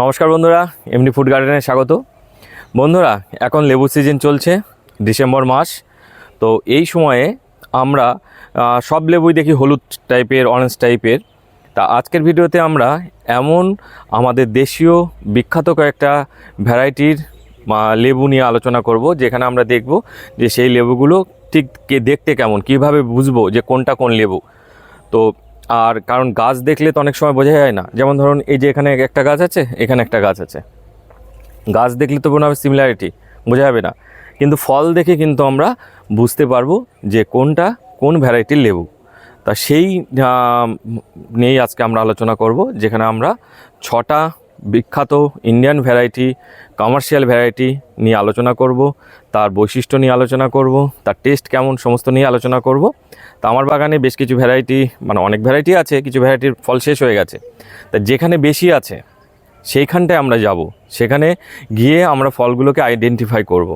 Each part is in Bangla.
নমস্কার বন্ধুরা এমনি ফুড গার্ডেনে স্বাগত। বন্ধুরা, এখন লেবু সিজন চলছে ডিসেম্বর মাস। তো এই সময়ে আমরা সব লেবুই দেখি হলুদ টাইপের অরেঞ্জ টাইপের তা আজকের ভিডিওতে আমরা এমন আমাদের দেশীয় বিখ্যাত কয়েকটা ভ্যারাইটির লেবু নিয়ে আলোচনা করব, যেখানে আমরা দেখব যে সেই লেবুগুলো ঠিক দেখতে কেমন, কীভাবে বুঝব যে কোনটা কোন লেবু। তো আর কারণ গাছ দেখলে তো অনেক সময় বোঝা যায় না। যেমন ধরুন এই যে এখানে একটা গাছ আছে, এখানে একটা গাছ আছে। গাছ দেখলে তো হবে সিমিলারিটি বোঝা যাবে না। কিন্তু ফল দেখে কিন্তু আমরা বুঝতে পারব যে কোনটা কোন ভ্যারাইটির লেবু। তা সেই নিয়েই আজকে আমরা আলোচনা করব, যেখানে আমরা ছটা বিখ্যাত ইন্ডিয়ান ভ্যারাইটি কমার্শিয়াল ভ্যারাইটি নিয়ে আলোচনা করব, তার বৈশিষ্ট্য নিয়ে আলোচনা করব, তার টেস্ট কেমন, সমস্ত নিয়ে আলোচনা করব। তা আমার বাগানে বেশ কিছু ভ্যারাইটি মানে অনেক ভ্যারাইটি আছে, কিছু ভ্যারাইটির ফল শেষ হয়ে গেছে। তা যেখানে বেশি আছে, সেইখানটায় আমরা যাব। সেখানে গিয়ে আমরা ফলগুলোকে আইডেন্টিফাই করব।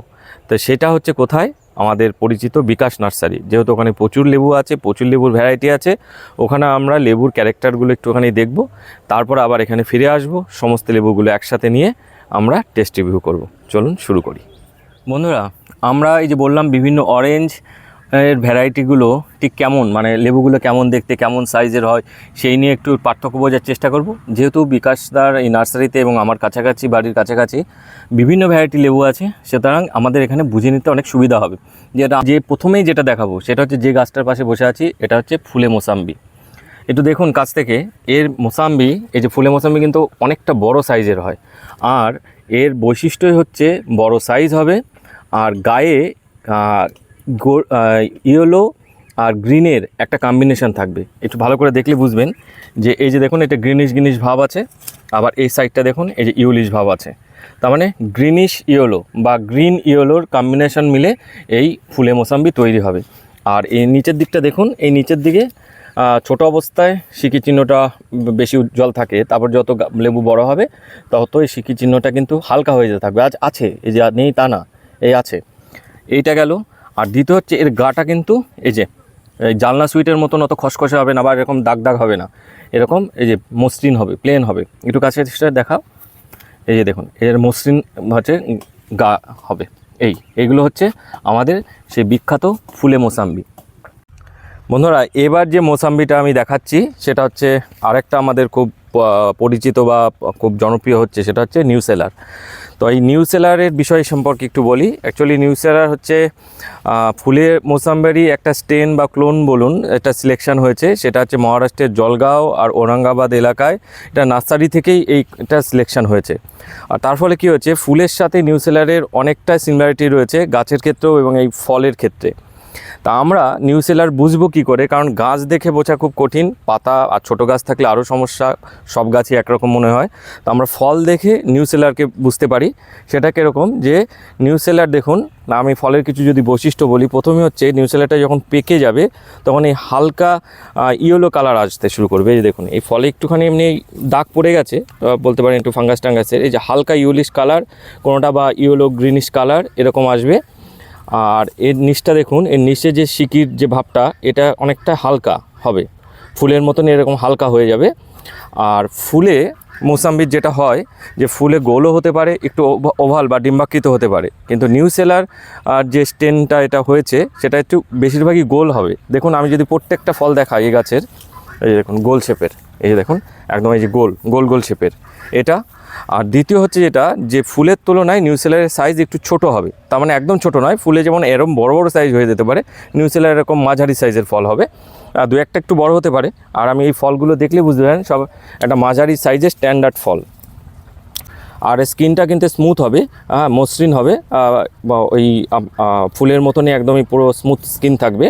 তো সেটা হচ্ছে কোথায়? আমাদের পরিচিত বিকাশ নার্সারি, যেহেতু ওখানে প্রচুর লেবু আছে, প্রচুর লেবুর ভ্যারাইটি আছে, ওখানে আমরা লেবুর ক্যারেক্টারগুলো একটুখানি দেখব। তারপর আবার এখানে ফিরে আসব, সমস্ত লেবুগুলো একসাথে নিয়ে আমরা টেস্ট রিভিউ করব। চলুন শুরু করি। বন্ধুরা, আমরা এই যে বললাম বিভিন্ন অরেঞ্জ এর ভ্যারাইটিগুলো ঠিক কেমন? মানে লেবুগুলো কেমন দেখতে, কেমন সাইজের হয়, সেই নিয়ে একটু পার্থক্য বোঝার চেষ্টা করব। যেহেতু বিকাশদার এই নার্সারিতে এবং আমার কাছাকাছি, বাড়ির কাছাকাছি বিভিন্ন ভ্যারাইটি লেবু আছে, সুতরাং আমাদের এখানে বুঝে নিতে অনেক সুবিধা হবে। যেটা যে প্রথমেই যেটা দেখাবো, সেটা হচ্ছে যে গাছটার পাশে বসে আছি, এটা হচ্ছে ফুলে মোসাম্বি। একটু দেখুন কাছ থেকে, এর মোসাম্বি, এই যে ফুলে মোসাম্বি কিন্তু অনেকটা বড় সাইজের হয়। আর এর বৈশিষ্ট্যই হচ্ছে বড় সাইজ হবে, আর গায়ে ইয়েলো আর গ্রিনের একটা কম্বিনেশন থাকবে। একটু ভালো করে দেখলে বুঝবেন যে এই যে দেখুন, এটা গ্রিনিশ গ্রিনিশ ভাব আছে, আবার এই সাইডটা দেখুন, এই যে ইউলিশ ভাব আছে। তার মানে গ্রিনিশ ইয়েলো বা গ্রিন ইয়েলোর কম্বিনেশন মিলে এই ফুলে মোসাম্বি তৈরি হবে। আর এই নিচের দিকটা দেখুন, এই নিচের দিকে ছোট অবস্থায় সিকি চিহ্নটা বেশি উজ্জ্বল থাকে, তারপর যত লেবু বড় হবে তত এই সিকি চিহ্নটা কিন্তু হালকা হয়ে যেতে থাকবে। আজ আছে, এই যে নেই তা না, এই আছে। এইটা গেল আর দ্বিতীয় হচ্ছে এর গাটা কিন্তু এই যে জানলা সুইটের মতন অত খসখসে হবে না বা এরকম দাগ দাগ হবে না। এরকম এই যে মসৃণ হবে প্লেন হবে। একটু কাছে সেটা দেখাও। এই যে দেখুন, এর মসৃণ হচ্ছে গা হবে। এই, এইগুলো হচ্ছে আমাদের সেই বিখ্যাত ফুলে মোসাম্বি। বন্ধুরা, এবার যে মোসাম্বিটা আমি দেখাচ্ছি, সেটা হচ্ছে আরেকটা আমাদের খুব পরিচিত বা খুব জনপ্রিয় হচ্ছে সেটা হচ্ছে নিউ সেলার তো এই নিউ সেলারের বিষয় সম্পর্কে একটু বলি। অ্যাকচুয়ালি নিউ সেলার হচ্ছে ফুলের মোসাম্বেরই একটা স্টেন বা ক্লোন বলুন এটা সিলেকশন হয়েছে। সেটা হচ্ছে মহারাষ্ট্রের জলগাঁও আর ঔরঙ্গাবাদ এলাকায়। এটা নার্সারি থেকেই এইটা সিলেকশন হয়েছে। আর তার ফলে কী হয়েছে? ফুলের সাথে নিউ সেলারের অনেকটা সিমিলারিটি রয়েছে গাছের ক্ষেত্রেও এবং এই ফলের ক্ষেত্রে। তা আমরা নিউ সেলার বুঝব কী করে? কারণ গাছ দেখে বোঝা খুব কঠিন। পাতা আর ছোটো গাছ থাকলে আরও সমস্যা। সব গাছই একরকম মনে হয়। তো আমরা ফল দেখে নিউ সেলারকে বুঝতে পারি। সেটা কীরকম? যে নিউ সেলার দেখুন, আমি ফলের কিছু যদি বৈশিষ্ট্য বলি, প্রথমে হচ্ছে নিউ সেলারটা যখন পেকে যাবে, তখন এই হালকা ইয়েলো কালার আসতে শুরু করবে। এই দেখুন, এই ফলে একটুখানি এমনি দাগ পড়ে গেছে। বলতে পারেন একটু ফাঙ্গাস টাঙ্গাসের এই যে হালকা ইউলিশ কালার কোনোটা বা ইয়েলো গ্রিনিশ কালার এরকম আসবে। আর এর নিচটা দেখুন, এর নিচে যে শিকির যে ভাবটা, এটা অনেকটা হালকা হবে। ফুলের মতন এরকম হালকা হয়ে যাবে। আর ফুলে মোসাম্বির যেটা হয়, যে ফুলে গোলও হতে পারে, একটু ওভা- ওভাল বা ডিম্বাকৃত হতে পারে। কিন্তু নিউ সেলার, আর যে স্টেনটা এটা হয়েছে, সেটা একটু বেশিরভাগই গোল হবে। দেখুন, আমি যদি প্রত্যেকটা ফল দেখাই এই গাছের, এই দেখুন, গোল শেপের। এই যে দেখুন, একদম এই যে গোল গোল গোল শেপের। এটা আর দ্বিতীয় হচ্ছে যেটা, যে ফুলের তুলনায় নিউ সেলারের সাইজ একটু ছোট হবে। তার মানে একদম ছোট নয়, ফুলে যেমন এরকম বড় বড় সাইজ হয়ে যেতে পারে নিউ সেলার এরকম মাঝারি সাইজের ফল হবে। দু একটা একটু বড় হতে পারে, আর আমি এই ফলগুলো দেখলে বুঝতে পারেন সব একটা মাঝারি সাইজের স্ট্যান্ডার্ড ফল। আর স্কিনটা কিন্তু স্মুথ হবে হ্যাঁ মসৃণ হবে বা ওই ফুলের মতনই একদমই পুরো স্মুথ স্কিন থাকবে।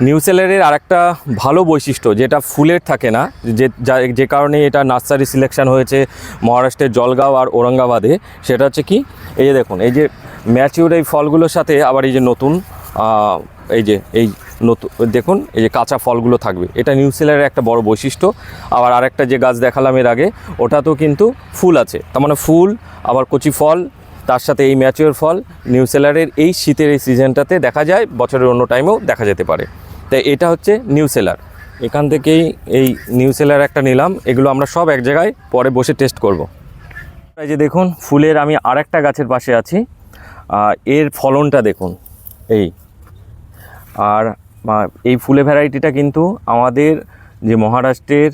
নিউ সেলারের আরেকটা ভালো বৈশিষ্ট্য, যেটা ফুলের থাকে না, যে, যা- কারণে এটা নার্সারি সিলেকশন হয়েছে মহারাষ্ট্রের জলগাঁও আর ঔরঙ্গাবাদে, সেটা হচ্ছে কি, এই যে দেখুন, এই যে ম্যাচিউর এই ফলগুলোর সাথে আবার এই যে নতুন এই যে, এই নতুন দেখুন, এই যে কাঁচা ফলগুলো থাকবে। এটা নিউ সেলারের একটা বড় বৈশিষ্ট্য। আবার আরেকটা যে গাছ দেখালাম এর আগে, ওটাতেও কিন্তু ফুল আছে। তার মানে ফুল, আবার কচি ফল তার সাথে এই ম্যাচিওর ফল নিউ সেলারের এই শীতের এই সিজনটাতে দেখা যায়, বছরের অন্য টাইমেও দেখা যেতে পারে। তাই এটা হচ্ছে নিউ সেলার এখান থেকেই এই নিউ সেলার একটা নিলাম, এগুলো আমরা সব এক জায়গায় পরে বসে টেস্ট করব। এই যে দেখুন, ফুলের আমি আরেকটা গাছের পাশে আছি। এর ফলনটা দেখুন, এই। আর এই ফুলে ভ্যারাইটিটা কিন্তু আমাদের যে মহারাষ্ট্রের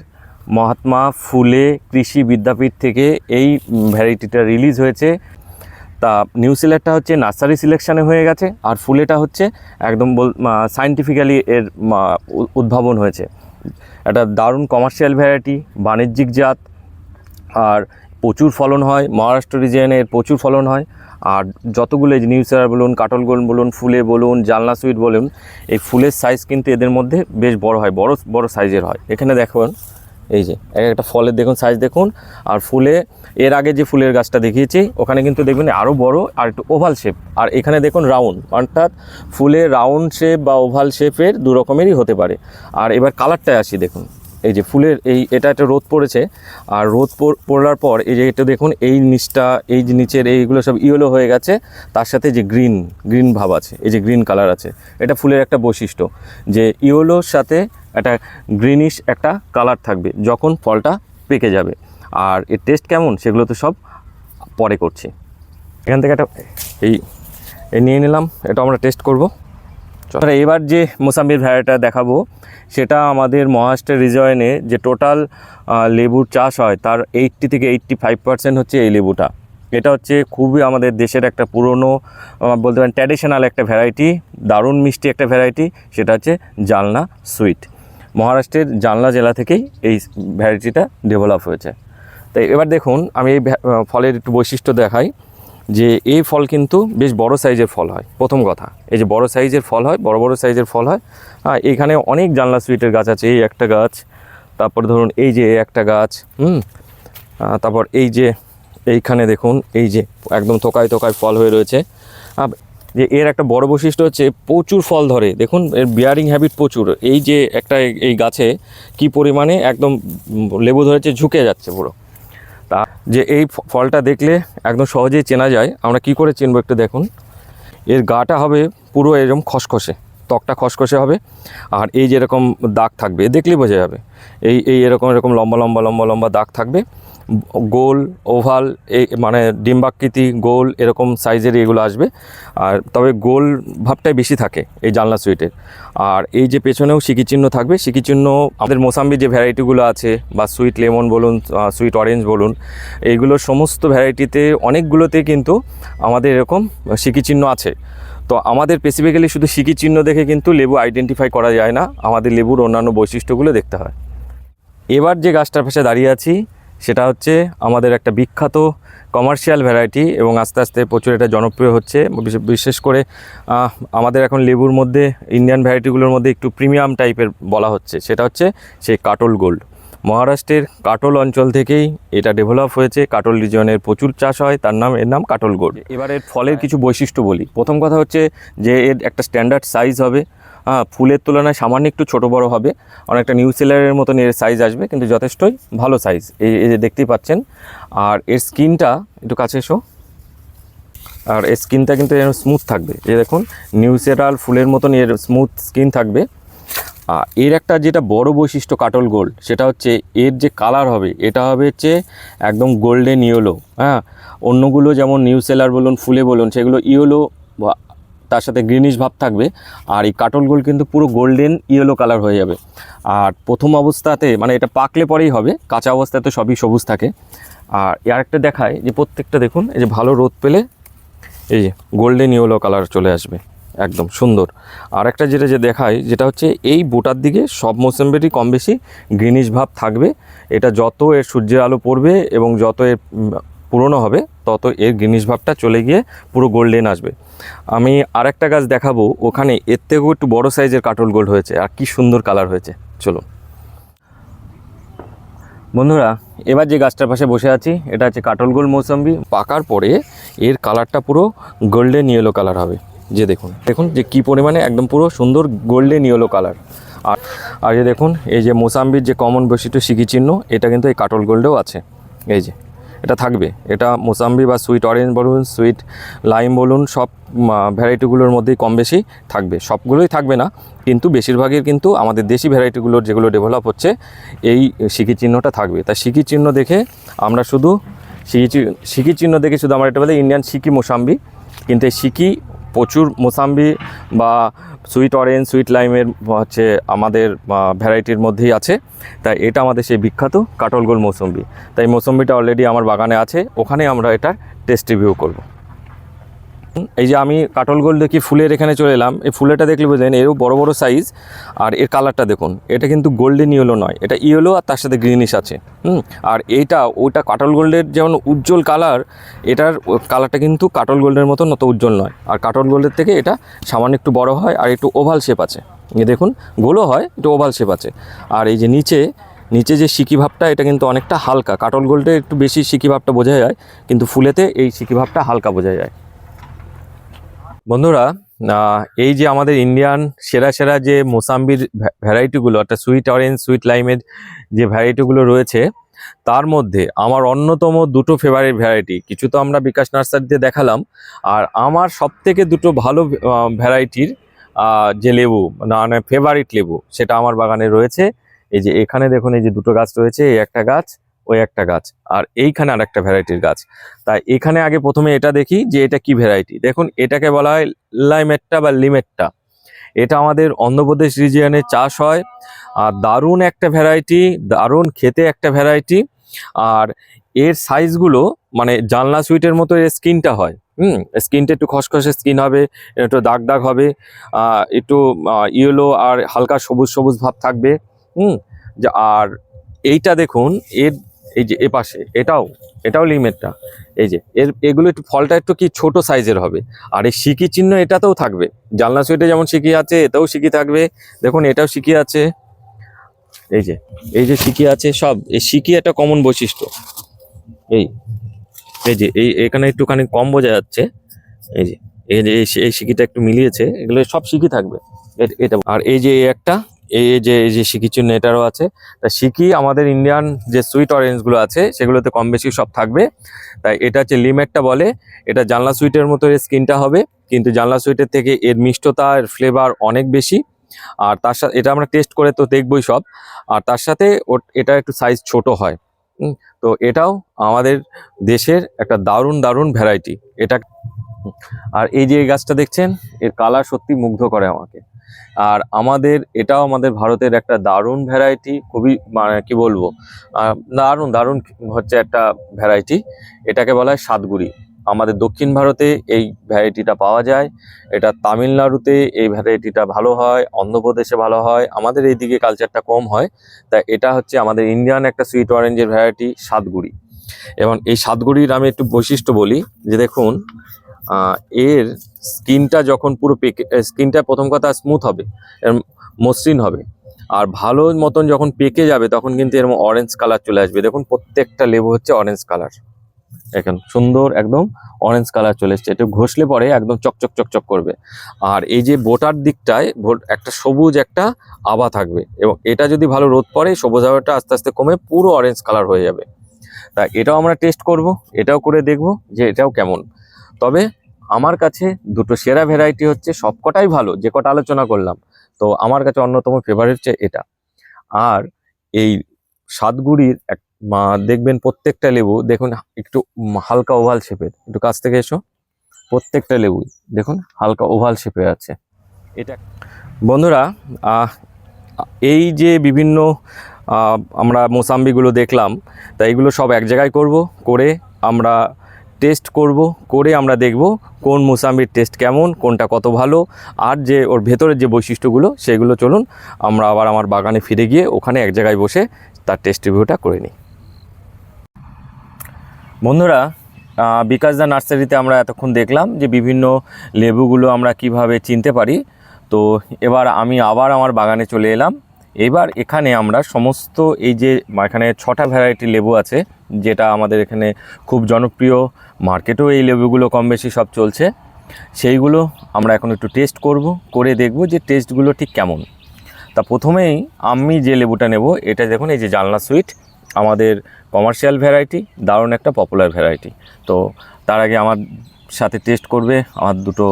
মহাত্মা ফুলে কৃষি বিদ্যাপীঠ থেকে এই ভ্যারাইটিটা রিলিজ হয়েছে। তা নিউজিল্যান্ডটা হচ্ছে নার্সারি সিলেকশানে হয়ে গেছে, আর ফুলেটা হচ্ছে একদম বল সাইন্টিফিক্যালি এর উদ্ভাবন হয়েছে। একটা দারুণ কমার্শিয়াল ভ্যারাইটি বাণিজ্যিক জাত, আর প্রচুর ফলন হয় মহারাষ্ট্র রিজিয়নের প্রচুর ফলন হয়, আর যতগুলো এই যে নিউসার বলুন কাটল গোল বলুন, ফুলে বলুন জালনা সুইট বলুন, এই ফুলের সাইজ কিন্তু এদের মধ্যে বেশ বড় হয়, বড় বড় সাইজের হয়। এখানে দেখুন এই যে, এক একটা ফলের দেখুন সাইজ দেখুন, আর ফুলে, এর আগে যে ফুলের গাছটা দেখিয়েছি, ওখানে কিন্তু দেখবেন আরও বড় আর একটু ওভাল শেপ আর এখানে দেখুন রাউন্ড অর্থাৎ ফুলে রাউন্ড শেপ বা ওভাল শেপের দু রকমেরই হতে পারে। আর এবার কালারটায় আসি দেখুন, এই যে ফুলের এই, এটা একটা রোদ পড়েছে, আর রোদ পড়- পড়ার পর এই যে এটা দেখুন, এই নিচটা, এই যে নিচের এইগুলো সব ইয়েলো হয়ে গেছে, তার সাথে যে গ্রিন গ্রিন ভাব আছে, এই যে গ্রিন কালার আছে, এটা ফুলের একটা বৈশিষ্ট্য যে ইয়েলোর সাথে একটা গ্রিনিশ একটা কালার থাকবে যখন ফলটা পেকে যাবে। আর এর টেস্ট কেমন সেগুলো তো সব পরে করছি। এখান থেকে একটা এই নিয়ে নিলাম এটা আমরা টেস্ট করব। চলো, এবার যে মোসাম্বির ভ্যারাইটা দেখাবো, সেটা আমাদের মহারাষ্ট্রের রিজয়নে যে টোটাল লেবুর চাষ হয়, তার এইট্টি থেকে এইট্টি ফাইভ পার্সেন্ট হচ্ছে এই লেবুটা। এটা হচ্ছে খুবই আমাদের দেশের একটা পুরনো বলতে পারেন ট্র্যাডিশনাল একটা ভ্যারাইটি দারুণ মিষ্টি একটা ভ্যারাইটি সেটা হচ্ছে জালনা সুইট মহারাষ্ট্রের জানলা জেলা থেকেই এই ভ্যারাইটিটা ডেভেলপ হয়েছে। তাই এবার দেখুন, আমি এই ফলের একটু বৈশিষ্ট্য দেখাই যে এই ফল কিন্তু বেশ বড় সাইজের ফল হয়। প্রথম কথা, এই যে বড় সাইজের ফল হয়, বড় বড় সাইজের ফল হয় হ্যাঁ এখানে অনেক জানলা সুইটের গাছ আছে, এই একটা গাছ, তারপর ধরুন এই যে একটা গাছ, হুম তারপর এই যে এইখানে দেখুন, এই যে একদম থোকায় থোকায় ফল হয়ে রয়েছে। যে এর একটা বড় বৈশিষ্ট্য হচ্ছে প্রচুর ফল ধরে। দেখুন, এর বিয়ারিং হ্যাবিট প্রচুর। এই যে একটা এই- গাছে কি পরিমাণে একদম লেবু ধরেছে, ঝুঁকে যাচ্ছে পুরো। তা যে এই ফলটা দেখলে একদম সহজেই চেনা যায়। আমরা কি করে চিনবো একটু দেখুন। এর গাটা হবে পুরো এরকম খসখসে, ত্বকটা খসখসে হবে। আর এই যে এরকম দাগ থাকবে দেখলেই বোঝা যাবে। এই এই এরকম এরকম লম্বা লম্বা লম্বা লম্বা দাগ থাকবে। গোল, ওভাল এই মানে ডিম্বাকৃতি, গোল এরকম সাইজের এগুলো আসবে। আর তবে গোল ভাবটাই বেশি থাকে এই জানলা সুইটের আর এই যে পেছনেও চিহ্ন থাকবে চিহ্ন আমাদের মোসাম্বি যে ভ্যারাইটিগুলো আছে, বা সুইট লেমন বলুন সুইট অরেঞ্জ বলুন এইগুলোর সমস্ত ভ্যারাইটিতে অনেকগুলোতে কিন্তু আমাদের এরকম চিহ্ন আছে। তো আমাদের স্পেসিফিক্যালি শুধু সিকি চিহ্ন দেখে কিন্তু লেবু আইডেন্টিফাই করা যায় না, আমাদের লেবুর অন্যান্য বৈশিষ্ট্যগুলো দেখতে হয়। এবার যে গাছটার পাশে দাঁড়িয়ে আছি সেটা হচ্ছে আমাদের একটা বিখ্যাত কমার্শিয়াল ভ্যারাইটি এবং আস্তে আস্তে প্রচুর এটা জনপ্রিয় হচ্ছে। বিশেষ- করে আমাদের এখন লেবুর মধ্যে ইন্ডিয়ান ভ্যারাইটিগুলোর মধ্যে একটু প্রিমিয়াম টাইপের বলা হচ্ছে। সেটা হচ্ছে সেই কাটল গোল্ড। মহারাষ্ট্রের কাটল অঞ্চল থেকেই এটা ডেভেলপ হয়েছে। কাটল রিজনের প্রচুর চাষ হয়। তার নাম এর নাম কাটল গোল্ড। এবার এর ফলের কিছু বৈশিষ্ট্য বলি। প্রথম কথা হচ্ছে যে এর একটা স্ট্যান্ডার্ড সাইজ হবে। হ্যাঁ ফুলের তুলনায় সামান্য একটু ছোট বড় হবে। অনেকটা নিউ সেলারের মতন এর সাইজ আসবে, কিন্তু যথেষ্টই ভালো সাইজ এই যে দেখতেই পাচ্ছেন। আর এর স্কিনটা একটু কাছে এসো। আর এর স্কিনটা কিন্তু এর স্মুথ থাকবে। এই দেখুন নিউ সেরাল ফুলের মতন এর স্মুথ স্কিন থাকবে। আর এর একটা যেটা বড় বৈশিষ্ট্য কাটল গোল্ড সেটা হচ্ছে এর যে কালার হবে, এটা হবে হচ্ছে একদম গোল্ডেন ইয়েলো হ্যাঁ? অন্যগুলো যেমন নিউ সেলার বলুন, ফুলে বলুন, সেগুলো ইয়েলো তার সাথে গ্রিনিশ ভাব থাকবে। আর এই কাটল গোল্ড কিন্তু পুরো গোল্ডেন ইয়েলো কালার হয়ে যাবে। আর প্রথম অবস্থাতে মানে এটা পাকলে পরেই হবে, কাঁচা অবস্থায় তো সবই সবুজ থাকে। আর আর একটা দেখায় যে প্রত্যেকটা দেখুন, এই যে ভালো রোদ পেলে এই যে গোল্ডেন ইয়েলো কালার চলে আসবে, একদম সুন্দর। আর একটা যেটা যে দেখায়, যেটা হচ্ছে এই বোটার দিকে সব মোসেম্বেরই কম বেশি গ্রিনিশ ভাব থাকবে। এটা যত এর সূর্যের আলো পড়বে এবং যত এর পুরনো হবে, তত এর গ্রিনিশ ভাবটা চলে গিয়ে পুরো গোল্ডেন আসবে। আমি আরেকটা গাছ দেখাবো, ওখানে এর থেকেও একটু বড়ো সাইজের কাটল গোল্ড হয়েছে, আর কি সুন্দর কালার হয়েছে। চলো বন্ধুরা, এবার যে গাছটার পাশে বসে আছি, এটা হচ্ছে কাটল গোল মৌসম্বি। পাকার পরে এর কালারটা পুরো গোল্ডেন ইয়েলো কালার হবে। যে দেখুন দেখুন যে কি পরিমাণে একদম পুরো সুন্দর গোল্ডেন ইয়েলো কালার আর আর যে দেখুন, এই যে মোসাম্বির যে কমন বৈশিষ্ট্য, সিকি চিহ্ন, এটা কিন্তু এই কাটল গোল্ডেও আছে। এই যে। এটা থাকবে। এটা মোসাম্বি বা সুইট অরেঞ্জ বলুন, সুইট লাইম বলুন, সব ভ্যারাইটিগুলোর মধ্যেই কম বেশি থাকবে। সবগুলোই থাকবে না, কিন্তু বেশিরভাগের কিন্তু আমাদের দেশি ভ্যারাইটিগুলোর যেগুলো ডেভেলপ হচ্ছে, এই সিকি চিহ্নটা থাকবে। তাই সিকি চিহ্ন দেখে আমরা শুধু, সিকি চিহ্ন দেখে শুধু আমরা এটা বলি ইন্ডিয়ান সিকি মোসাম্বি। কিন্তু এই সিকি প্রচুর মোসাম্বি বা সুইট অরেঞ্জ, সুইট লাইমের হচ্ছে আমাদের ভ্যারাইটির মধ্যেই আছে। তাই এটা আমাদের সেই বিখ্যাত কাটলগোল মৌসম্বি। তাই মৌসম্বিটা অলরেডি আমার বাগানে আছে। ওখানে আমরা এটার টেস্ট রিভিউ করব। এই যে আমি কাটল গোল দেখি ফুলের এখানে চলে এলাম। এই ফুলেটা দেখলে বুঝলেন এরও বড় বড় সাইজ আর এর কালারটা দেখুন, এটা কিন্তু গোল্ডেন ইয়েলো নয়, এটা ইয়েলো আর তার সাথে গ্রিনিশ আছে, হুম? আর এইটা ওইটা কাটল গোল্ডের যেমন উজ্জ্বল কালার এটার কালারটা কিন্তু কাটল গোল্ডের মতন অত উজ্জ্বল নয়। আর কাটল গোল্ডের থেকে এটা সামান্য একটু বড় হয়, আর একটু ওভাল শেপ আছে। এ দেখুন, গোলও হয়, একটু ওভাল শেপ আছে। আর এই যে নিচে নিচে যে সিকি ভাবটা, এটা কিন্তু অনেকটা হালকা। কাটল গোল্ডে একটু বেশি সিকি ভাবটা বোঝা যায়, কিন্তু ফুলেতে এই সিকি ভাবটা হালকা বোঝা যায়। বন্ধুরা এই যে আমাদের ইন্ডিয়ান সেরা সেরা যে মোসাম্বির ভ্যারাইটিগুলো, অর্থাৎ সুইট অরেঞ্জ সুইট লাইমের যে ভ্যারাইটিগুলো রয়েছে, তার মধ্যে আমার অন্যতম দুটো ফেভারিট ভ্যারাইটি কিছু তো আমরা বিকাশ নার্সারিতে দেখালাম, আর আমার সব থেকে দুটো ভালো ভ্যারাইটির যে লেবু মানে ফেভারিট লেবু, সেটা আমার বাগানে রয়েছে। এই যে এখানে দেখুন, এই যে দুটো গাছ রয়েছে, এই একটা গাছ ওই একটা গাছ, আর এইখানে আর একটা ভ্যারাইটির গাছ। তাই এখানে আগে প্রথমে এটা দেখি যে এটা কি ভ্যারাইটি দেখুন, এটাকে বলা হয় লাইমেট্টা বা লিমেট্টা। এটা আমাদের অন্ধ্রপ্রদেশ রিজিয়নে চাষ হয়, আর দারুণ একটা ভ্যারাইটি দারুণ খেতে একটা ভ্যারাইটি আর এর সাইজগুলো মানে জানলা সুইটের মতো এর স্কিনটা হয়। হুম স্কিনটা একটু খসখসে স্কিন হবে, একটু দাগ দাগ হবে একটু ইয়েলো আর হালকা সবুজ সবুজ ভাব থাকবে। হুম আর এইটা দেখুন, এর এই যে এ পাশে এটাও এটাও লিমেটটা। এই যে, এর, এগুলো একটু, ফলটা একটু কি ছোট সাইজের হবে? আর এই সিকি চিহ্ন এটাতেও থাকবে। জানলা সুইটে যেমন সিকি আছে এটাও সিকি থাকবে। দেখুন, এটাও সিকি আছে। এই যে এই যে সিকি আছে সব, এই সিকি একটা কমন বৈশিষ্ট্য। এই এই যে, এই, এখানে একটুখানি কম বোঝা যাচ্ছে। এই যে এই যে, এই সিকিটা একটু মিলিয়েছে, এগুলো সব সিকি থাকবে। এটা, আর এই যে একটা এই যে এই যে সিকি চিহ্ন এটারও আছে। তা সিকি আমাদের ইন্ডিয়ান যে সুইট অরেঞ্জগুলো আছে, সেগুলোতে কম বেশি সব থাকবে। তাই এটা হচ্ছে লিমেটটা বলে, এটা জানলা সুইটের মতো এর স্কিনটা হবে, কিন্তু জানলা সুইটের থেকে এর মিষ্টতা, এর ফ্লেভার অনেক বেশি। আর তার সাথে এটা আমরা টেস্ট করে তো দেখবই সব। আর তার সাথে এটা একটু সাইজ ছোট হয়। তো এটাও আমাদের দেশের একটা দারুণ দারুণ ভ্যারাইটি এটা আর এই যে গাছটা দেখছেন, এর কালার সত্যি মুগ্ধ করে আমাকে। আর আমাদের, এটাও আমাদের ভারতের একটা দারুণ ভ্যারাইটি খুবই মানে কি বলব দারুণ দারুণ হচ্ছে একটা ভ্যারাইটি এটাকে বলা হয় সাতগুড়ি। আমাদের দক্ষিণ ভারতে এই ভ্যারাইটিটা পাওয়া যায়, এটা তামিলনাড়ুতে এই ভ্যারাইটিটা ভালো হয়, অন্ধ্রপ্রদেশে ভালো হয়, আমাদের এইদিকে কালচারটা কম হয় তাই এটা হচ্ছে আমাদের ইন্ডিয়ান একটা সুইট অরেঞ্জের ভ্যারাইটি সাতগুড়ি। এবং এই সাতগুড়ির আমি একটু বৈশিষ্ট্য বলি, যে দেখুন এর স্কিনটা যখন পুরো পেকে স্কিনটা প্রথম কথা স্মুথ হবে মসৃণ হবে। আর ভালো মতন যখন পেকে যাবে, তখন কিন্তু এরকম অরেঞ্জ কালার চলে আসবে। দেখুন, প্রত্যেকটা লেবু হচ্ছে অরেঞ্জ কালার এখন সুন্দর একদম অরেঞ্জ কালার চলে এসছে। এটা ঘষলে পরে একদম চকচক চকচক করবে। আর এই যে বোটার দিকটায় একটা সবুজ একটা আভা থাকবে। এবং এটা যদি ভালো রোদ পড়ে, সবুজ আভাটা আস্তে আস্তে কমে পুরো অরেঞ্জ কালার হয়ে যাবে। তা এটাও আমরা টেস্ট করব, এটাও করে দেখব যে এটাও কেমন। তবে আমার কাছে দুটো সেরা ভ্যারাইটি হচ্ছে সবকটাই ভালো, যে কটা আলোচনা করলাম। তো আমার কাছে অন্যতম ফেভারিট হচ্ছে এটা। আর এই সাতগুড়ির এক দেখবেন প্রত্যেকটা লেবু, দেখুন একটু হালকা ওভাল শেপের একটু কাছ থেকে এসো। প্রত্যেকটা লেবুই, দেখুন হালকা ওভাল শেপে আছে। এটা বন্ধুরা এই যে বিভিন্ন আমরা মোসাম্বিগুলো দেখলাম, তা এগুলো সব এক জায়গায় করব, করে আমরা টেস্ট করব, করে আমরা দেখব কোন মোসাম্বির টেস্ট কেমন, কোনটা কত ভালো, আর যে ওর ভেতরের যে বৈশিষ্ট্যগুলো সেগুলো চলুন আমরা আবার আমার বাগানে ফিরে গিয়ে ওখানে এক জায়গায় বসে তার টেস্ট রিভিউটা করে নিই। বন্ধুরা বিকাশ দা নার্সারিতে আমরা এতক্ষণ দেখলাম যে বিভিন্ন লেবুগুলো আমরা কীভাবে চিনতে পারি। তো এবার আমি আবার আমার বাগানে চলে এলাম। এবার এখানে আমরা সমস্ত এই যে এখানে ছটা ভ্যারাইটি লেবু আছে, যেটা আমাদের এখানে খুব জনপ্রিয় মার্কেটেও এই লেবুগুলো কম বেশি সব চলছে। সেইগুলো আমরা এখন একটু টেস্ট করব, করে দেখব যে টেস্টগুলো ঠিক কেমন। তা প্রথমেই আমি যে লেবুটা নেব, এটা দেখুন, এই যে জানলা সুইট আমাদের কমার্শিয়াল ভ্যারাইটি দারুণ একটা পপুলার ভ্যারাইটি তো তার আগে আমার সাথে টেস্ট করবে আমার দুটো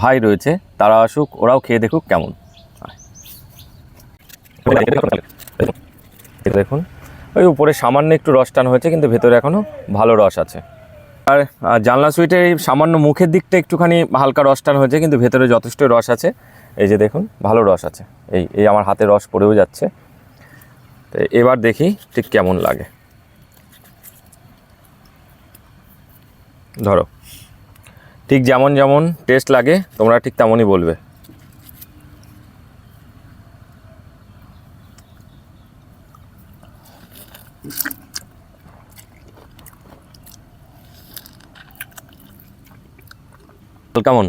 ভাই রয়েছে, তারা আসুক, ওরাও খেয়ে দেখুক কেমন। দেখুন, ওই উপরে সামান্য একটু রস টান হয়েছে, কিন্তু ভেতরে এখনও ভালো রস আছে। আর জানলা সুইটের এই সামান্য মুখের দিকটা একটুখানি হালকা রস টান হয়েছে, কিন্তু ভেতরে যথেষ্ট রস আছে। এই যে দেখুন, ভালো রস আছে। এই এই আমার হাতে রস পড়েও যাচ্ছে। তো এবার দেখি ঠিক কেমন লাগে। ধরো, ঠিক যেমন যেমন টেস্ট লাগে, তোমরা ঠিক তেমনই বলবে। কেমন?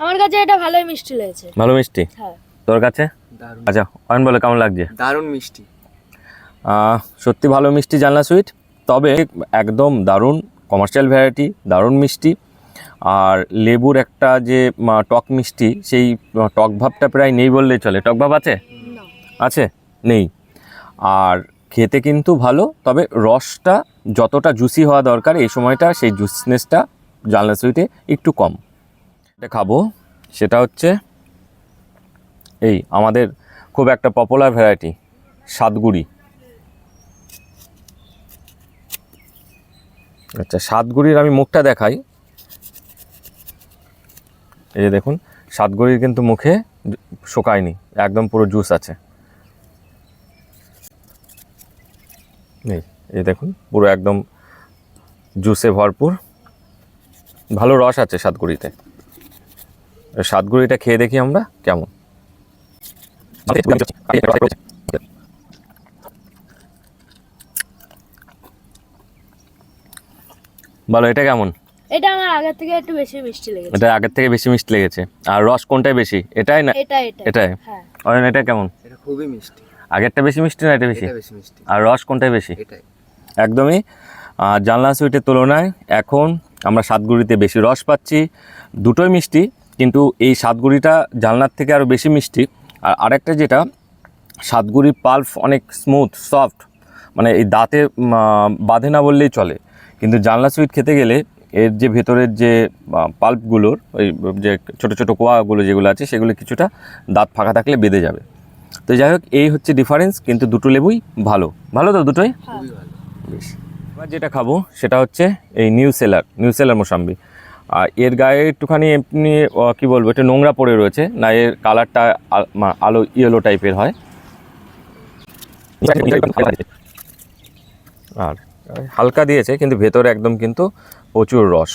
আমার কাছে এটা ভালোই মিষ্টি লেগেছে। ভালো মিষ্টি? হ্যাঁ। তোর কাছে? দারুণ। আচ্ছা অয়ন বলে কেমন লাগছে? দারুণ মিষ্টি। সত্যি ভালো মিষ্টি জানলা সুইট। তবে একদম দারুণ কমার্শিয়াল ভ্যারাইটি দারুণ মিষ্টি। আর লেবুর একটা যে টক মিষ্টি সেই টক ভাবটা প্রায় নেই বললেই চলে। টক ভাব আছে? আছে? নেই। আর খেতে কিন্তু ভালো তবে রসটা যতটা জুসি হওয়া দরকার এই সময়টা সেই জুসনেসটা জানলা সুইটে একটু কম। খাব, সেটা হচ্ছে এই আমাদের খুব একটা পপুলার ভ্যারাইটি সাতগুড়ি। আচ্ছা সাতগুড়ির আমি মুখটা দেখাই। এই যে দেখুন, সাতগুড়ির কিন্তু মুখে শুকায়নি, একদম পুরো জুস আছে। এই এই দেখুন, পুরো একদম জুসে ভরপুর। ভালো রস আছে সাতগুড়িতে। সাতগুড়িটা খেয়ে দেখি আমরা কেমন? বলো এটা কেমন? এটা আমার আগের থেকে একটু বেশি মিষ্টি লেগেছে। এটা আগের থেকে বেশি মিষ্টি লেগেছে। আর রস কোনটাই বেশি? এটাই না? এটা এটা এটাই? হ্যাঁ। অয়ন এটা কেমন? এটা খুবই মিষ্টি। আগেরটা বেশি মিষ্টি না এটা বেশি? এটা বেশি মিষ্টি। আর রস কোনটাই বেশি? এটাই। একদমই। জানলা সুইটের তুলনায় এখন আমরা সাতগুড়িতে বেশি রস পাচ্ছি। দুটোই মিষ্টি কিন্তু এই সাতগুড়িটা জানলার থেকে আরও বেশি মিষ্টি। আর আরেকটা যেটা সাতগুড়ি পাল্প অনেক স্মুথ সফট মানে এই দাঁতে বাঁধে না বললেই চলে। কিন্তু জানলা সুইট খেতে গেলে এর যে ভেতরের যে পাল্পগুলোর ওই যে ছোটো ছোটো কোয়াগুলো যেগুলো আছে সেগুলো কিছুটা দাঁত ফাঁকা থাকলে বেঁধে যাবে। তো যাই হোক এই হচ্ছে ডিফারেন্স কিন্তু দুটো লেবুই ভালো। ভালো তো দুটোই? বেশ। এবার যেটা খাব সেটা হচ্ছে এই new seller new seller mosambi আর এর গায়ে একটুখানি এমনি কী বলব, একটু নোংরা পড়ে রয়েছে। না, এর কালারটা আলো ইয়েলো টাইপের হয়। আর হালকা দিয়েছে, কিন্তু ভেতরে একদম কিন্তু প্রচুর রস।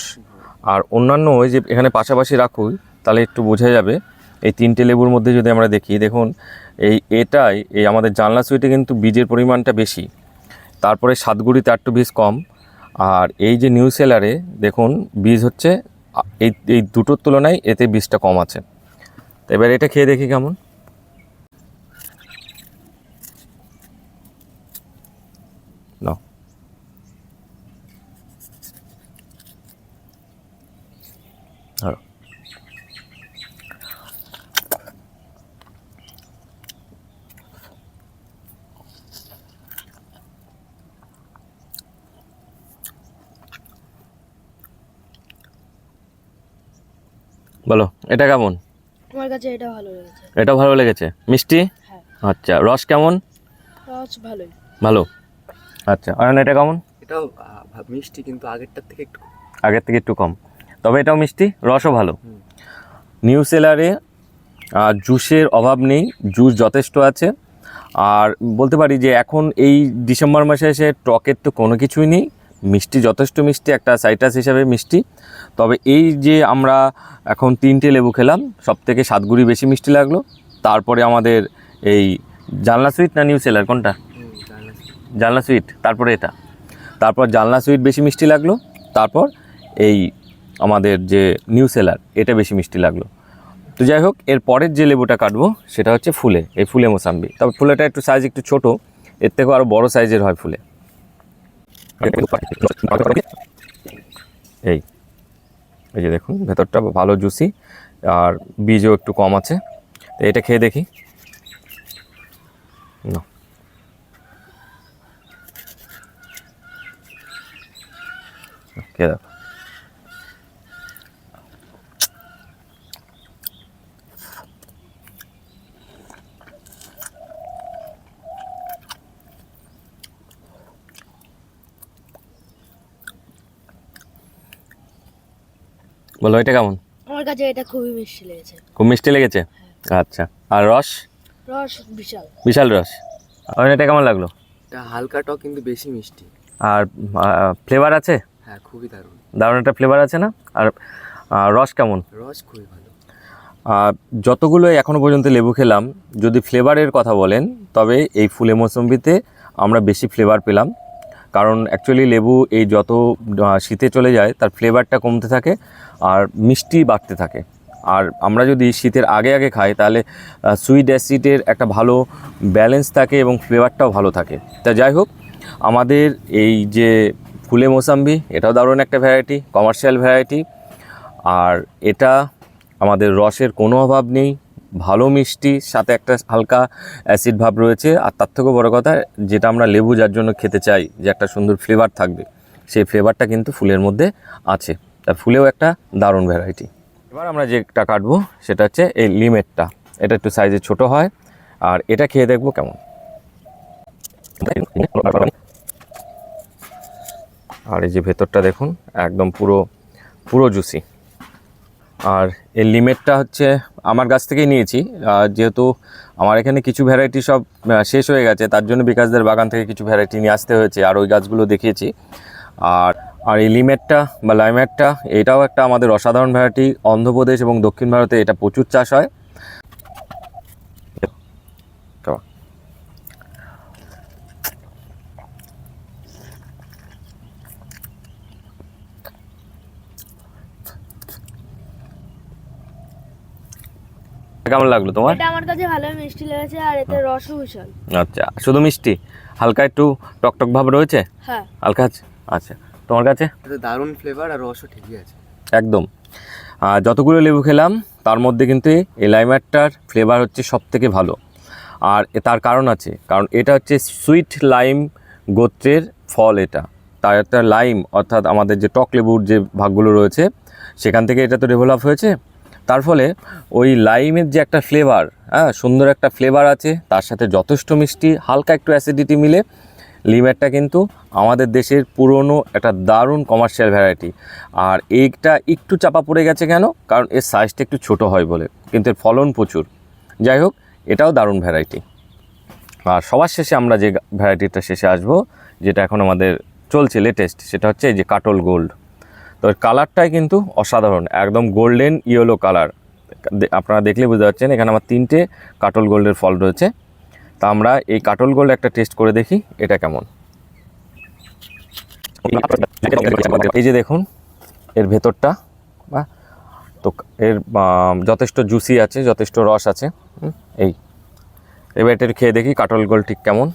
আর অন্যান্য ওই যে এখানে পাশাপাশি রাখুই তাহলে একটু বোঝা যাবে। এই তিনটে লেবুর মধ্যে যদি আমরা দেখি, দেখুন, এই, এটাই, এই আমাদের জানলা সুইটে কিন্তু বীজের পরিমাণটা বেশি। তারপরে সাতগুড়িতে একটু বীজ কম। আর এই যে নিউ সেলারে দেখুন, বীজ হচ্ছে এই এই দুটোর তুলনায় এতে বীজটা কম আছে। তো এবার এটা খেয়ে দেখি কেমন নাও ধরো। বলো এটা কেমন? আমার কাছে এটা ভালো লেগেছে। এটা ভালো লেগেছে? মিষ্টি? হ্যাঁ। আচ্ছা রস কেমন? রস ভালোই। ভালো। আচ্ছা আর এটা কেমন? এটাও মিষ্টি কিন্তু আগেরটার থেকে একটু আগের থেকে একটু কম। তবে এটাও মিষ্টি রসও ভালো। নিউ সেলারে আর জুসের অভাব নেই জুস যথেষ্ট আছে। আর বলতে পারি যে এখন এই ডিসেম্বর মাসে এসে টকের তো কোনো কিছুই নেই। মিষ্টি, যথেষ্ট মিষ্টি, একটা সাইটাস হিসাবে মিষ্টি। তবে এই যে আমরা এখন তিনটে লেবু খেলাম সব থেকে সাতগুড়ি বেশি মিষ্টি লাগল। তারপরে আমাদের এই জানলা সুইট না নিউ সেলার, কোনটা। জানলা সুইট, তারপরে এটা। তারপর জানলা সুইট বেশি মিষ্টি লাগল, তারপর এই আমাদের যে নিউ সেলার, এটা বেশি মিষ্টি লাগল। তো যাই হোক, এর পরের যে লেবুটা কাটবো, সেটা হচ্ছে ফুলে, এই ফুলে মোসাম্বি। তবে ফুলেটা একটু সাইজ একটু ছোট, এর থেকেও আরও বড় সাইজের হয় ফুলে। এই এই যে দেখুন, ভেতরটা ভালো জুসি আর বীজও একটু কম আছে। তো এটা খেয়ে দেখি। না। খেয়ে দেখো। বলো এটা কেমন? আমার কাছে এটা খুবই মিষ্টি লেগেছে। খুব মিষ্টি লেগেছে? আচ্ছা। আর রস? রস বিশাল। বিশাল রস। আর এটা কেমন লাগল? এটা হালকা টক কিন্তু বেশি মিষ্টি। আর ফ্লেভার আছে? হ্যাঁ খুবই দারুণ। দারুণ একটা ফ্লেভার আছে না? আর রস কেমন? রস খুবই ভালো। যতগুলো এখনও পর্যন্ত লেবু খেলাম যদি ফ্লেভারের কথা বলেন তবে এই ফুলে মৌসুম্বিতে আমরা বেশি ফ্লেভার পেলাম। কারণ অ্যাকচুয়ালি লেবু এই যত শীতে চলে যায়, তার ফ্লেভারটা কমতে থাকে আর মিষ্টি বাড়তে থাকে। আর আমরা যদি শীতের আগে আগে খাই, তাহলে সুইট অ্যাসিডের একটা ভালো ব্যালেন্স থাকে এবং ফ্লেভারটাও ভালো থাকে। তা যাই হোক, আমাদের এই যে ফুলে মোসাম্বি, এটাও দারুণ একটা ভ্যারাইটি কমার্শিয়াল ভ্যারাইটি আর এটা আমাদের রসের কোনো অভাব নেই। ভালো মিষ্টি, সাথে একটা হালকা অ্যাসিড ভাব রয়েছে। আর তার থেকেও বড়ো কথা, যেটা আমরা লেবু যার জন্য খেতে চাই, যে একটা সুন্দর ফ্লেভার থাকবে, সেই ফ্লেভারটা কিন্তু ফুলের মধ্যে আছে। তা ফুলেও একটা দারুণ ভ্যারাইটি এবার আমরা যেটা কাটবো, সেটা হচ্ছে এই লিমেটটা। এটা একটু সাইজে ছোট হয়, আর এটা খেয়ে দেখব কেমন। আর এই যে ভেতরটা দেখুন, একদম পুরো পুরো জুসি আর এই লিমিটটা হচ্ছে আমার গাছ থেকেই নিয়েছি। যেহেতু আমার এখানে কিছু ভ্যারাইটি সব শেষ হয়ে গেছে, তার জন্য বিকাশদের বাগান থেকে কিছু ভ্যারাইটি নিয়ে আসতে হয়েছে, আর ওই গাছগুলো দেখিয়েছি। আর আর এই লিমেটটা বা লাইমেটটা এটাও একটা আমাদের অসাধারণ ভ্যারাইটি অন্ধ্রপ্রদেশ এবং দক্ষিণ ভারতে এটা প্রচুর চাষ হয়। কেমন লাগল তোমার? এটা আমার কাছে ভালোই মিষ্টি লেগেছে আর এতে রসও বিশাল আচ্ছা শুধু মিষ্টি? হালকা একটু টকটক ভাব রয়েছে? হ্যাঁ। হালকা আছে? আচ্ছা তোমার কাছে? দারুণ ফ্লেভার আর রসও ঠিকই আছে। একদম। আর যতগুলো লেবু খেলাম তার মধ্যে কিন্তু এই লাইমারটার ফ্লেভার হচ্ছে সব থেকে ভালো। আর তার কারণ আছে কারণ এটা হচ্ছে সুইট লাইম গোত্রের ফল এটা। তার একটা লাইম অর্থাৎ আমাদের যে টক লেবুর যে ভাগগুলো রয়েছে সেখান থেকে এটা তো ডেভেলপ হয়েছে। তার ফলে ওই লাইমের যে একটা ফ্লেভার হ্যাঁ সুন্দর একটা ফ্লেভার আছে, তার সাথে যথেষ্ট মিষ্টি, হালকা একটু অ্যাসিডিটি মিলে লিমেটটা কিন্তু আমাদের দেশের পুরনো একটা দারুণ কমার্শিয়াল ভ্যারাইটি আর এইটা একটু চাপা পড়ে গেছে কেন? কারণ এর সাইজটা একটু ছোট হয় বলে, কিন্তু এর ফলন প্রচুর। যাই হোক, এটাও দারুণ ভ্যারাইটি আর সবার শেষে আমরা যে ভ্যারাইটিটা শেষে আসব, যেটা এখন আমাদের চলছে লেটেস্ট সেটা হচ্ছে এই যে কাটল গোল্ড তো কালারটাই কিন্তু অসাধারণ, একদম গোল্ডেন ইয়েলো কালার। আপনারা দেখলে বুঝতে পারছেন, এখানে আমার তিনটে কাটল গোল্ডের ফল রয়েছে। তা আমরা এই কাটল গোল্ড একটা টেস্ট করে দেখি, এটা কেমন। এই যে দেখুন, এর ভেতরটা বা তো এর যথেষ্ট জুসি আছে, যথেষ্ট রস আছে এই। এবার এটা খেয়ে দেখি কাটল গোল্ড ঠিক কেমন।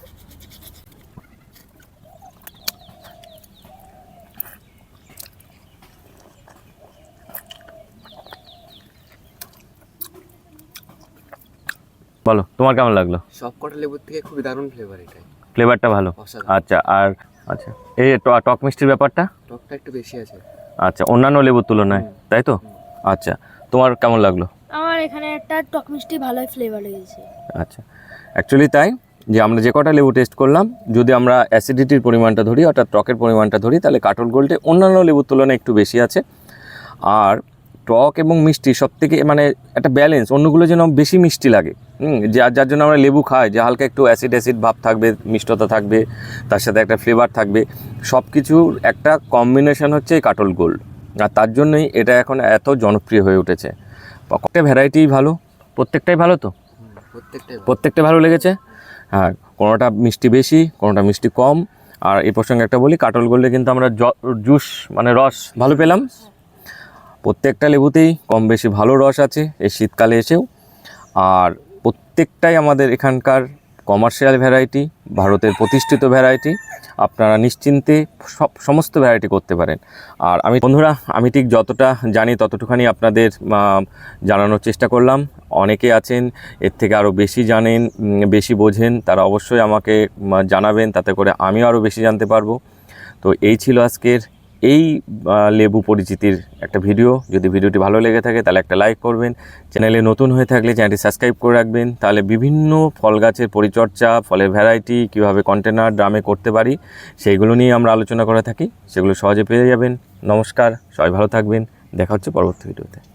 বলো তোমার কেমন লাগল? সব কটা লেবুর থেকে খুবই দারুণ ফ্লেভার এটাই। ফ্লেভারটা ভালো? আচ্ছা আর আচ্ছা এই ট- টক মিষ্টির ব্যাপারটা? টকটা একটু বেশি আছে। আচ্ছা অন্যান্য লেবুর তুলনায় তাই তো? আচ্ছা তোমার কেমন লাগল? আমার এখানে একটা টক মিষ্টি ভালোই ফ্লেভার লেগেছে আচ্ছা অ্যাকচুয়ালি তাই যে আমরা যে কটা লেবু টেস্ট করলাম যদি আমরা অ্যাসিডিটির পরিমাণটা ধরি অর্থাৎ টকের পরিমাণটা ধরি তাহলে কাটল গোল্ডে অন্যান্য লেবুর তুলনায় একটু বেশি আছে। আর টক এবং মিষ্টি সব থেকে মানে একটা ব্যালেন্স অন্যগুলো যেন বেশি মিষ্টি লাগে। হুম যার যার জন্য আমরা লেবু খাই যে হালকা একটু অ্যাসিড অ্যাসিড ভাব থাকবে মিষ্টতা থাকবে তার সাথে একটা ফ্লেভার থাকবে। সব কিছুর একটা কম্বিনেশন হচ্ছে এই কাটল গোল্ড। আর তার জন্যই এটা এখন এত জনপ্রিয় হয়ে উঠেছে। প্রত্যেকটা ভ্যারাইটিই ভালো? প্রত্যেকটাই ভালো তো? প্রত্যেকটা ভালো। লেগেছে? হ্যাঁ কোনোটা মিষ্টি বেশি কোনোটা মিষ্টি কম। আর এই প্রসঙ্গে একটা বলি কাটল গোল্ডে কিন্তু আমরা জুস মানে রস ভালো পেলাম? প্রত্যেকটা লেবুতেই কম বেশি ভালো রস আছে এই শীতকালে এসেও। আর প্রত্যেকটাই আমাদের এখানকার কমার্শিয়াল ভ্যারাইটি ভারতের প্রতিষ্ঠিত ভ্যারাইটি আপনারা নিশ্চিন্তে সব, সমস্ত ভ্যারাইটি করতে পারেন। আর আমি, বন্ধুরা, আমি ঠিক যতটা জানি ততটুখানি আপনাদের জানানোর চেষ্টা করলাম। অনেকে আছেন, এর থেকে আরও বেশি জানেন বেশি বোঝেন, তারা অবশ্যই আমাকে জানাবেন, তাতে করে আমিও আরও বেশি জানতে পারব। তো এই ছিল আজকের এই লেবু পরিচিতির একটা ভিডিও। যদি ভিডিওটি ভালো লেগে থাকে, তাহলে একটা লাইক করবেন। চ্যানেলে নতুন হয়ে থাকলে চ্যানেলটি সাবস্ক্রাইব করে রাখবেন। তাহলে বিভিন্ন ফল গাছের পরিচর্যা, ফলের ভ্যারাইটি, কীভাবে কন্টেনার ড্রামে করতে পারি, সেইগুলো নিয়ে আমরা আলোচনা করে থাকি। সেগুলো সহজে পেয়ে যাবেন। নমস্কার, সবাই ভালো থাকবেন। দেখা হচ্ছে পরবর্তী ভিডিওতে।